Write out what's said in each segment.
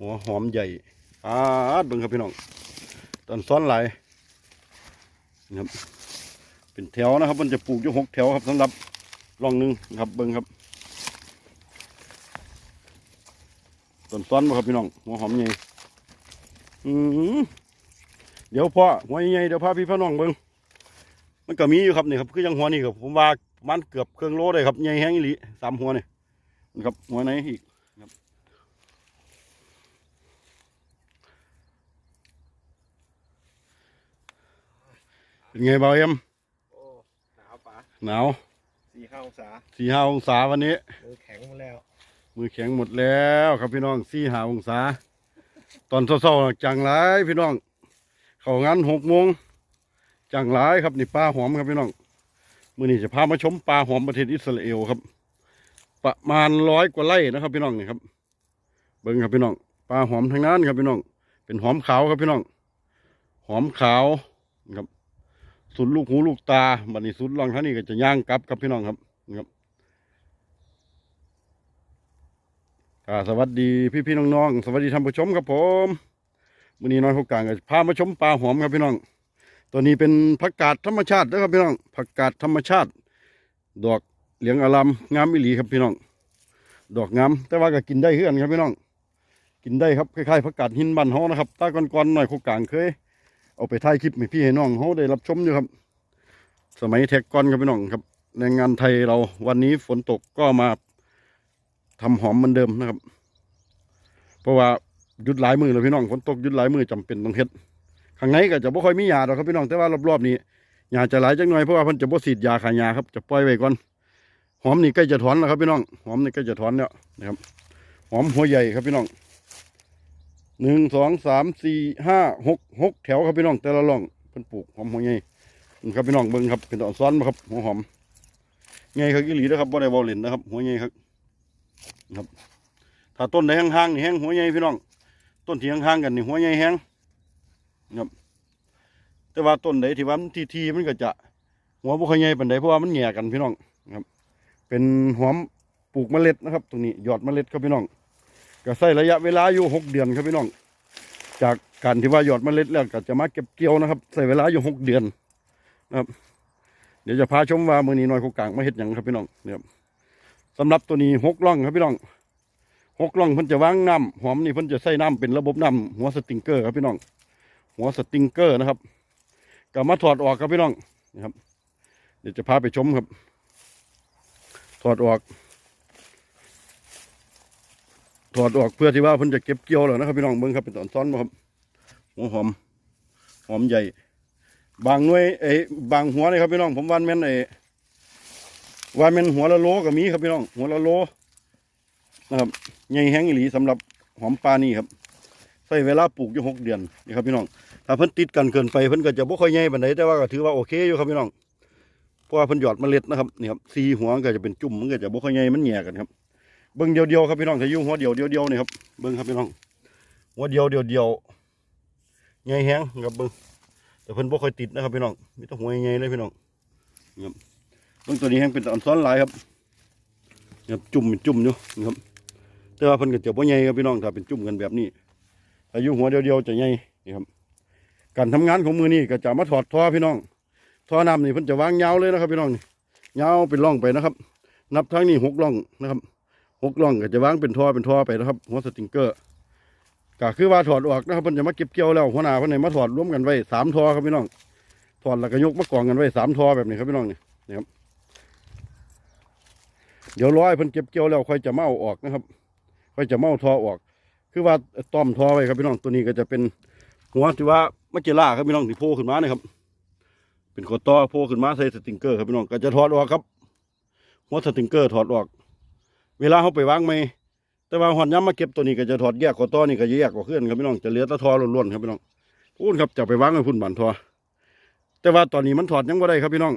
หัวหอมใหญ่อาดเบิ่งครับพี่น้องตอนซ้อนหลายนะครับเป็นแถวนะครับ มันจะปลูกอยู่หกแถวครับสำหรับร่องหนึ่งครับเบิ่งครับต้นซ้อนบ่ครับพี่น้องหัวหอมใหญ่อือเดี๋ยวพ่อหัวใหญ่เดี๋ยวพาพี่พี่น้องเบิ่งมันก็มีอยู่ครับนี่ครับคือยังหัวนี่ครับผมว่ามันเกือบเครื่องโลเลยครับใหญ่แห้งอีหลีสามหัวนี่นะครับหัวไหนอีก เป็นไงบ่าวเอ็มโอ้หนาวปะหนาวสี่ห้าองศาสี่ห้าองศาวันนี้ มือแข็งหมดแล้ว มือแข็งหมดแล้วครับพี่น้องสี่ห้าองศา ตอนเช้าๆจังไรพี่น้อง เข้างานหกโมงจังไรครับนี่ปลาหอมครับพี่น้องมือนี้จะพามาชมปลาหอมประเทศอิสราเอลครับ ประมาณร้อยกว่าไร่นะครับ พี่น้องนี่ครับ เบิ้งครับพี่น้องปลาหอมทั้งนั้นครับพี่น้อง เป็นหอมขาวครับพี่น้อง หอมขาวนะครับ สุดลูกหูลูกตาบัดนี้สุดลองท่านี้ก็จะย่างกลับครับพี่น้องครับนะครับอ่าสวัสดีพี่พี่ๆน้องๆสวัสดีท่านผู้ชมครับผมวันนี้น้อยพวกกลางก็พามาชมปลาหอมครับพี่น้อง ตัวนี้เป็นผักกาดธรรมชาตินะครับพี่น้องผักกาดธรรมชาติ ดอกเหลียงอลามงามอิหลีครับพี่น้อง ดอกงามแต่ว่าก็กินได้เพื่อนครับพี่น้อง กินได้ครับคล้ายๆผักกาดหินบ้านเฮานะครับตาก่อนๆหน่อยพวกกลางเคย เอาไปถ่ายคลิปให้พี่ให้น้องเขาได้รับชมอยู่ครับ สมัยแท็กก่อนครับพี่น้องครับแรงงานไทยเราวันนี้ฝนตกก็มาทำหอมเหมือนเดิมนะครับ เพราะว่าหยุดหลายมือแล้วพี่น้องฝนตกหยุดหลายมือจำเป็นต้องเฮ็ดข้างในก็จะบ่ค่อยมีหญ้าหรอกครับพี่น้องแต่ว่ารอบๆนี้หญ้าจะหลายจังหน่อยเพราะว่าเพิ่นจะบ่ฉีดยาขายาครับจะปล่อยไว้ก่อนหอมนี่ใกล้จะถอนแล้วครับพี่น้องหอมนี่ใกล้จะถอนแล้วนะครับหอมหัวใหญ่ครับพี่น้อง หนึ่งสองสามสี่ห้าหกหกแถวครับพี่น้องแต่ละร่องเพิ่นปลูกหอมหัวใหญ่นี่ครับพี่น้องเบิ่งครับเป็นตอนซ้อนมาครับหัวหอมใหญ่ครับอีหลีนะครับบ่ได้บ่เล่นนะครับ หัวใหญ่ครับครับ ถ้าต้นไหนห่างๆนี่แห้งหัวใหญ่พี่น้อง ต้นที่ห่างๆกันนี่หัวใหญ่แห้งนะครับแต่ว่าต้นไหนที่ว่ามันทีๆมันก็จะหัวบ่ค่อยใหญ่ปานใดเพราะว่ามันแหง่กันพี่น้องครับ เป็นหอมปลูกเมล็ดนะครับ ตรงนี้หยอดเมล็ดครับพี่น้อง ก็ใช้ระยะเวลาอยู่หกเดือนครับพี่น้อง จากการที่ว่าหยอดเมล็ดแล้วก็จะมาเก็บเกี่ยวนะครับใช้เวลาอยู่หกเดือนนะครับ เดี๋ยวจะพาชมว่ามือนี้น้อยโคกลางมาเห็ดหยังครับพี่น้องเนี่ยสำหรับตัวนี้หกล่องครับพี่น้องหกล่องเพิ่นจะวางน้ำหอมนี่เพิ่นจะใส่น้ำเป็นระบบน้ำหัวสติงเกอร์ครับพี่น้อง หัวสติงเกอร์นะครับก็มาถอดออกครับพี่น้องนะครับ เดี๋ยวจะพาไปชมครับ ถอดออก ถอดออกเพื่อที่ว่าเพิ่นจะเก็บเกี่ยวแล้วนะครับพี่น้องเบิ่งครับเป็นตอนซ้อนบ่ครับหัวหอมหอมใหญ่ บางหน่วยไอ้บางหัวนี่ครับพี่น้องผมวันแม่นไอ้วันแม่นหัวละโลก็มีครับพี่น้องหัวละโลนะครับใหญ่แห้งอีหลีสำหรับหอมปลานี่ครับใช้เวลาปลูกอยู่หกเดือนนี่ครับพี่น้องถ้าเพิ่นติดกันเกินไปเพิ่นก็จะบ่ค่อยใหญ่ปานใดแต่ว่าก็ถือว่าโอเคอยู่ครับพี่น้องเพราะว่าเพิ่นหยอดเมล็ดนะครับนี่ครับสีหัวก็จะเป็นจุ่มมันก็จะบ่ค่อยใหญ่มันแหย่กันครับ เบิ้งเดียวเดียวครับพี่น้องถ้ายู่งหัวเดียวเดียวเดียวนี่ครับเบิ้งครับพี่น้องหัวเดียวเดียวเดียวใหญ่แห้งครับเบิ้งแต่เพิ่นบ่ค่อยติดนะครับพี่น้องมีแต่หัวใหญ่เลยพี่น้องนี่ครับเบิ้งตัวนี้แห้งเป็นตอนซ้อนหลายครับนี่ครับจุ่มเป็นจุ่มอยู่ครับแต่ว่าเพิ่นก็จะบ่ใหญ่ครับพี่น้องถ้าเป็นจุ่มกันแบบนี้ถ้ายู่หัวเดียวเดียวจะใหญ่นี่ครับการทำงานของมือนี่ก็จะมาถอดท่อพี่น้องท่อน้ำนี่เพิ่นจะวางยาวเลยนะครับพี่น้องนี่ยาวเป็นร่องไปนะครับ นับทั้งนี้หกร่องนะครับ หกล่องก็จะวางเป็นท่อเป็นท่อไปนะครับหัวสติงเกอร์ก็คือว่าถอดออกนะครับเพิ่นจะมาเก็บเกี่ยวแล้วหัวหน้าเพิ่นให้มาถอดร่วมกันไว้สามท่อครับพี่น้องถอดแล้วก็ยกมากองกันไว้สามท่อแบบนี้ครับพี่น้องนี่นะครับเดี๋ยวร้อยเพิ่นเก็บเกี่ยวแล้วค่อยจะมาเอาออกนะครับ ค่อยจะมาเอาท่อออก คือว่าต้อมท่อไว้ครับพี่น้องตัวนี้ก็จะเป็นหัวที่ว่ามัจเจล่าครับพี่น้องที่โผล่ขึ้นมานะครับ เป็นขดต่อโผล่ขึ้นมาใส่สติงเกอร์ครับพี่น้องก็จะถอดออกครับหัวสติงเกอร์ถอดออก เวลาเขาไปวางไม่แต่ว่าหอนย้ำมาเก็บตัวนี้ก็จะถอดแยกขอต้อนี่ก็จะแยกกว่าเคลื่อนครับพี่น้องจะเหลือตะทอล้วนๆครับพี่น้องพูดครับจะไปวางไว้พุ่นบันทอแต่ว่าตอนนี้มันถอดยังบ่ได้ครับพี่น้อง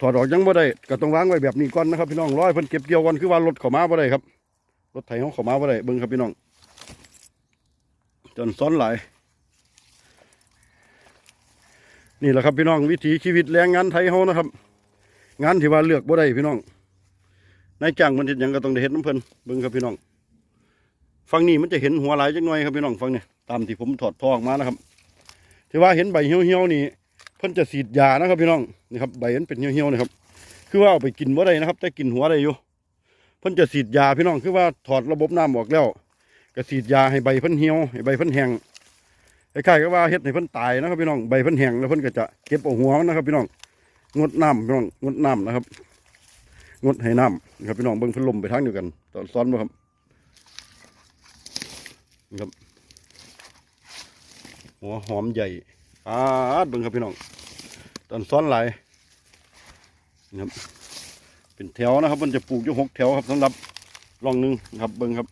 ถอดออกยังบ่ได้ก็ต้องวางไว้แบบนี้ก่อนนะครับพี่น้องร้อยเพิ่นเก็บเกี่ยวก่อนคือว่ารถเข้ามาบ่ได้ครับรถไถเขาเข้ามาบ่ได้เบิ่งครับพี่น้อง จนซ้อนหลายนี่แหละครับพี่น้องวิถีชีวิตแรงงานไทยเขานะครับ งานที่ว่าเลือกบ่ได้พี่น้อง นายจ้างมันเฮ็ดยังก็ต้องได้เฮ็ดน้ำเพลินเบิ่งครับพี่น้องฝั่งนี้มันจะเห็นหัวหลายจังหน่อยครับพี่น้องฝั่งนี้ตามที่ผมถอดทอออกมานะครับที่ว่าเห็นใบเหี่ยวๆนี่เพิ่นจะฉีดยานะครับพี่น้องนี่ครับใบมันเป็นเหี่ยวๆนะครับ คือว่าเอาไปกินว่าได้นะครับ แต่กินหัวได้อยู่เพิ่นจะฉีดยาพี่น้องคือว่าถอดระบบน้ำออกแล้วก็ฉีดยาให้ใบเพิ่นเหี่ยวให้ใบเพิ่นแห้งคล้ายๆกับว่าเฮ็ดให้เพิ่นตายนะครับพี่น้องใบเพิ่นแห้งแล้วเพิ่นก็จะเก็บเอาหัวนะครับพี่น้องงดน้ำพี่น้องงดน้ำนะครับ งดให้น้ำนะครับพี่น้องเบิ่งพิ่นลมไปทางเดียวกัน ตอนซ้อนบ่ครับนะครับหัวหอมใหญ่อาดเบิ่งครับพี่น้อง ตอนซ้อนหลายนะครับเป็นแถวนะครับ มันจะปลูกอยู่หกแถวครับสำหรับร่องหนึ่งนะครับเบิ่งครับ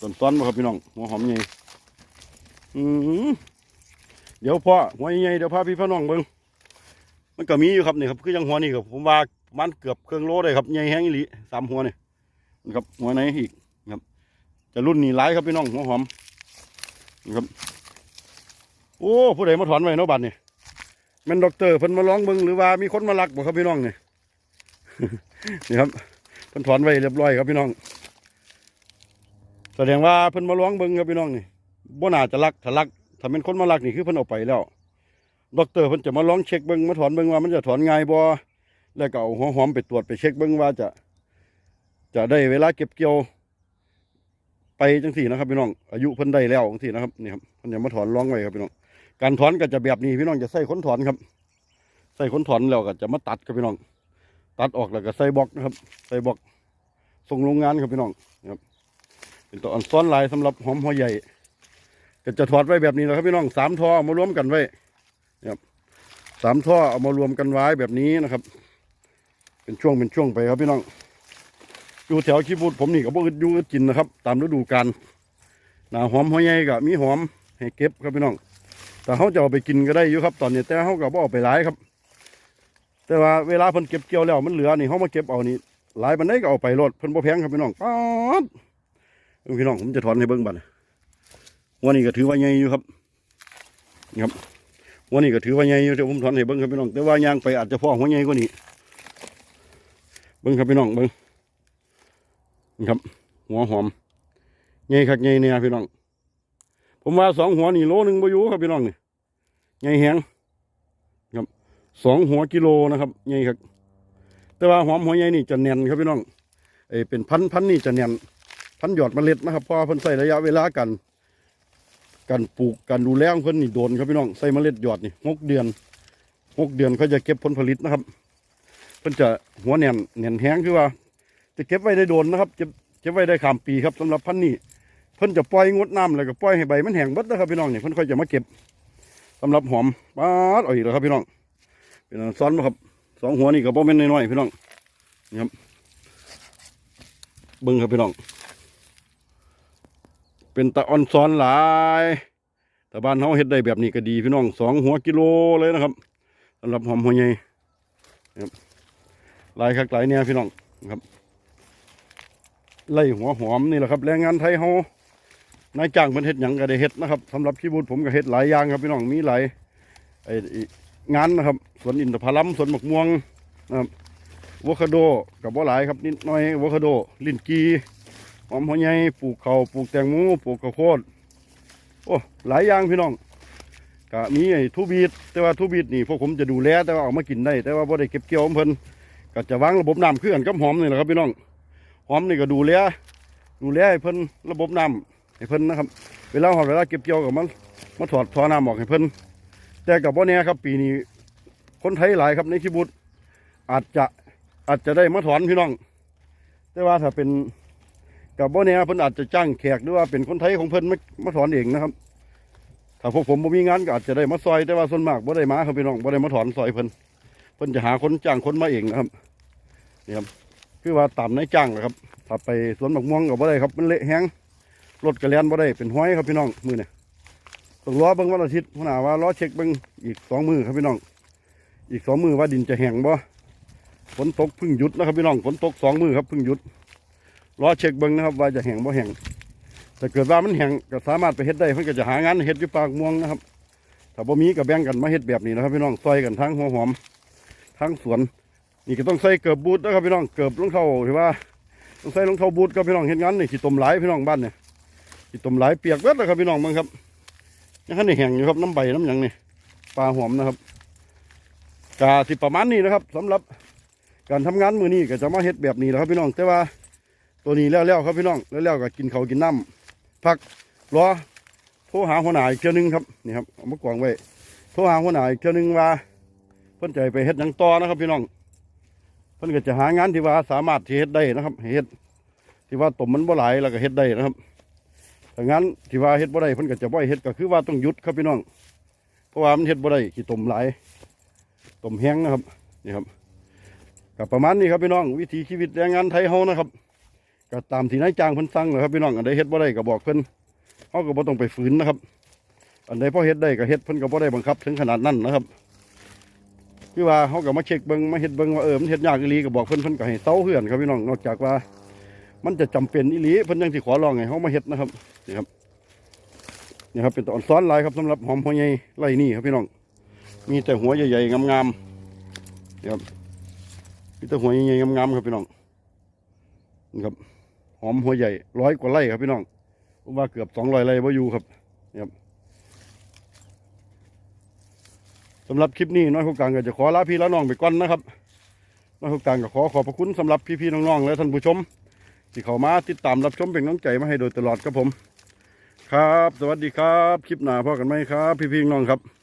ต้นซ้อนบ่ครับพี่น้องหัวหอมใหญ่อือเดี๋ยวพ่อหัวใหญ่เดี๋ยวพาพี่พ่อน้องเบิ่ง มันก็มีอยู่ครับนี่ครับคือยังหัวนี่ครับผมว่ามันเกือบเครื่องโลเลยครับใหญ่แห้งอีหลีสามหัวนี่นะครับหัวไหนอีกครับ จะรุ่นนี้หลายครับพี่น้องหัวหอมนะครับ โอ้ผู้ใดมาถอนไว้เนาะบัดนี่ม่นด็อกเตอร์เพิ่นมาลองเบิงหรือว่ามีคนมาลักบ่ครับพี่น้องนี่นี่ครับเพิ่นถอนไว้เรียบร้อยครับพี่น้อง แสดงว่าเพิ่นมาลองเบิงครับพี่น้องนี่บ่น่าจะลักถ้าลักถ้าเป็นคนมาลักนี่คือเพิ่นเอาไปแล้ว ด็อกเตอร์เพิ่นจะมาลองเช็คเบิ่งมาถอนเบิ่งว่ามันจะถอนง่ายบ่แล้วก็เอาหัวหอมไปตรวจไปเช็คเบิ่งว่าจะ จะได้เวลาเก็บเกี่ยว ไปจังสี่นะครับพี่น้องอายุเพิ่นได้แล้วจังสี่นะครับนี่ครับเพิ่นจะมาถอนร้องไว้ครับพี่น้องการถอนก็จะแบบนี้พี่น้องจะใส่ขนถอนครับ ใส่ขนถอนแล้วก็จะมาตัดครับพี่น้อง ตัดออกแล้วก็ใส่บล็อกนะครับ ใส่บล็อกส่งโรงงานครับพี่น้องนะครับ เป็นตัวอันซ้อนลายสำหรับหอมหัวใหญ่ก็จะถอดไว้แบบนี้นะครับพี่น้องสามท่อมารวมกันไว้ สามท่อเอามารวมกันไว้แบบนี้นะครับ เป็นช่วงเป็นช่วงไปครับพี่น้องอยู่แถวขี้บูดผมนี่ก็บ่อึดอยู่อึดกินนะครับ ตามฤดูกาลหนาหอมหัวใหญ่ก็มีหอมให้เก็บครับพี่น้อง แต่เขาจะเอาไปกินก็ได้อยู่ครับ ตอนนี้แต่เขาก็บ่เอาไปหลายครับ แต่ว่าเวลาเพิ่นเก็บเกี่ยวแล้วมันเหลือนี่เขามาเก็บเอานี่หลายบันไดก็เอาไปรดเพิ่นบ่แพงครับพี่น้องป๊าดพี่น้องผมจะถอนให้เบิ่งบัดวันนี้ก็ถือว่าใหญ่อยู่ครับนะครับ วันนี้ก็ถือว่าใหญ่อยู่เดี๋ยวผมถอนให้เบิ่งครับพี่น้อง แต่ว่ายางไปอาจจะพอหัวใหญ่กว่านี้ เบิ่งครับพี่น้องเบิ่งครับ หัวหอมใหญ่คักใหญ่เนี่ยพี่น้อง ผมว่าสองหัวนี่โลหนึ่งบอยู่ครับพี่น้องนี่ใหญ่แหงครับสองหัวกิโลนะครับใหญ่ครับ แต่ว่าหอมหัวใหญ่นี่จะแน่นครับพี่น้องเอเป็นพันพันนี่จะแน่นพันหยอดเมล็ดนะครับเพราะพิ่นใส่ระยะเวลากัน การปลูกการดูแลของเพิ่นนี่โดนครับพี่น้องใส่เมล็ดหยอดนี่หกเดือนหกเดือนเขาจะเก็บผลผลิตนะครับ เพิ่นจะหัวแน่นแน่นแห้งคือว่า จะเก็บไว้ได้โดนนะครับเก็บเก็บไว้ได้ข้ามปีครับสำหรับพันธุ์นี้เพิ่นจะปล่อยงดน้ำแล้วก็ปล่อยให้ใบมันแห้งเบิดนะครับพี่น้องนี่เพิ่นค่อยจะมาเก็บสำหรับหอมป๊าดอ,อีกแล้วครับพี่น้องเป็นซ้อนบ่ครับสองหัวนี่ก็บ่แม่นน้อยๆพี่น้องนี่ครับเบิ่งครับพี่น้อง เป็นตะออนซ้อนหลายแต่บ้านเฮาเฮ็ดได้แบบนี้ก็ดีพี่น้องสองหัวกิโลเลยนะครับสำหรับหอมหัวใหญ่ครับหลายคักหลายเนี่ยพี่น้องครับ ไล่หัวหอมนี่แหละครับ แรงงานไทยเฮานายจ้างเพิ่นเฮ็ดหยังก็ได้เฮ็ดนะครับสำหรับพี่บุญผมก็เฮ็ดหลายอย่างครับพี่น้องมีหลายไองานนะครับสวนอินทผลัมสวนหมกม่วงนะครับอคาโดกับบ่หลายครับนิดหน่อยอคาโด ลินกี อมหัวใหญ่ปลูกเขาปลูกแตงโมปลูกข้าวโพดโอ้หลายอย่างพี่น้องก็มีไอ้ทูบีดแต่ว่าทูบีดนี่พวกผมจะดูแลแต่ว่าเอามากินได้ แต่ว่าบ่ได้เก็บเกี่ยวของเพิ่นก็จะวางระบบน้ำคือนกับหอมนี่แหละครับพี่น้องหอมนี่ก็ดูแลดูแลให้เพิ่นระบบน้ำให้เพิ่นนะครับ เวลาหอมเวลาเก็บเกี่ยวกับมันมาถอดท่อน้ำออกให้เพิ่นแต่กับว่าเนี้ยครับ ปีนี้คนไทยหลายครับในคิบุตอาจจะอาจจะได้มาถอนพี่น้อง แต่ว่าถ้าเป็น กับว่านี้เพิ่นอาจจะจ้างแขกหรือว่าเป็นคนไทยของเพิ่นมามาถอนเองนะครับถ้าพวกผมบ่มีงานก็อาจจะได้มาซอยแต่ว่าส่วนมากบ่ได้มาครับพี่น้องบ่ได้มาถอนซอยเพิ่นเพิ่นจะหาคนจ้างคนมาเองนะครับนี่ครับคือว่าตามนายจ้างแหละครับถ้าไปสวนหมกม่วงก็บ่ได้ครับมันเละแห้งรถกระเลียนบ่ได้เป็นห้อยครับพี่น้องมือเนี่ยต้องรอเบิ่งวันอาทิตย์หัวหน้าว่ารอเช็คเบิ่งอีกสองมือครับพี่น้อง อีกสองมือว่าดินจะแห้งบ่ฝนตกพึ่งหยุดนะครับพี่น้องฝนตกสองมือครับพึ่งหยุด รอเช็คเบิ่งนะครับว่าจะแห้งบ่แห้งแต่เกิดว่ามันแห้งก็สามารถไปเฮ็ดได้เพิ่นก็จะหางานเฮ็ดอยู่ปากม่วงนะครับถ้าบ่มีก็แบ่งกันมาเฮ็ดแบบนี้นะครับพี่น้องซอยกันทั้งหัวหอมทั้งสวน นี่ก็ต้องใส่เกือบบูทนะครับพี่น้องเกือบรองเท้าที่ว่าต้องใส่รองเท้าบูทครับพี่น้องเห็นงั้นนี่ขี้ตมหลายพี่น้องบ้านเนี่ยขี้ตมหลายเปียกเวดเลยครับพี่น้องมึงครับยังคันนี่แห้งอยู่ครับน้ำใบน้ำหยังนี่ปลาหอมนะครับกาสิประมาณนี้นะครับสำหรับการทำงานมือนี้ก็จะมาเฮ็ดแบบนี้แหละครับพี่น้องแต่ว่า ตัวนี้แล้วๆครับพี่น้องแล้วๆก็กินเขากินน้ำพักรอโทรหาหัวหน้าอีกเที่ยวหนึงครับนี่ครับเอามากวางไว้โทรหาหัวหน้าอีกเที่ยวหนึงว่าเพิ่นใจไปเฮ็ดหยังต่อนะครับพี่น้องเพิ่นก็จะหางานที่ว่าสามารถที่เฮ็ดได้นะครับเฮ็ดที่ว่าตมมันบ่หลายแล้วก็เฮ็ดได้นะครับถ้างานที่ว่าเฮ็ดบ่ได้เพิ่นก็จะบ่เฮ็ดก็คือว่าต้องหยุดครับพี่น้อง เพราะว่ามันเฮ็ดบ่ได้ขี้ตมหลายตมแห้งนะครับนี่ครับก็ประมาณนี้ครับพี่น้องวิถีชีวิตแรงงานไทยเฮานะครับ ก็ตามที่นายจ้างเพิ่นสั่งเลยครับพี่น้องอันใดเฮ็ดบ่ได้ก็บอกเพิ่นเฮาก็บ่ต้องไปฝืนนะครับ อันใดพอเฮ็ดได้ก็เฮ็ดเพิ่นก็บ่ได้บังคับ ถึงขนาดนั้นนะครับคือว่าเขาก็มาเช็คเบิ้งมาเฮ็ดเบิ้งว่าเออมันเฮ็ดยากอีหลีก็บอกเพิ่นเพิ่นก็ให้เซาเพื่อนครับพี่น้องนอกจากว่า มันจะจำเป็นอีหลีเพิ่นยังสิขอร้องให้เฮามาเฮ็ดนะครับนี่ครับนี่ครับเป็นตอนซ้อนลายครับสำหรับหอมหัวใหญ่ไร่นี่ครับพี่น้อง มีแต่หัวใหญ่ๆงามๆนี่ครับมีแต่หัวใหญ่ๆงามๆครับพี่น้องนี่ครับ หอมหัวใหญ่ร้อยกว่าไร่ครับพี่น้องผมว่าเกือบสองร้อยไร่บ่อยู่ครับครับสำหรับคลิปนี้น้อยผู้กลางก็จะขอลาพี่และน้องไปก่อนนะครับน้อยผู้กลางก็ขอขอบพระคุณสำหรับพี่ๆน้องๆและท่านผู้ชม ที่เข้ามาติดตามรับชมเป็นกำลังใจมาให้โดยตลอดครับผม ครับ สวัสดีครับ คลิปหน้าพ่อกันไหมครับ พี่ๆน้องครับ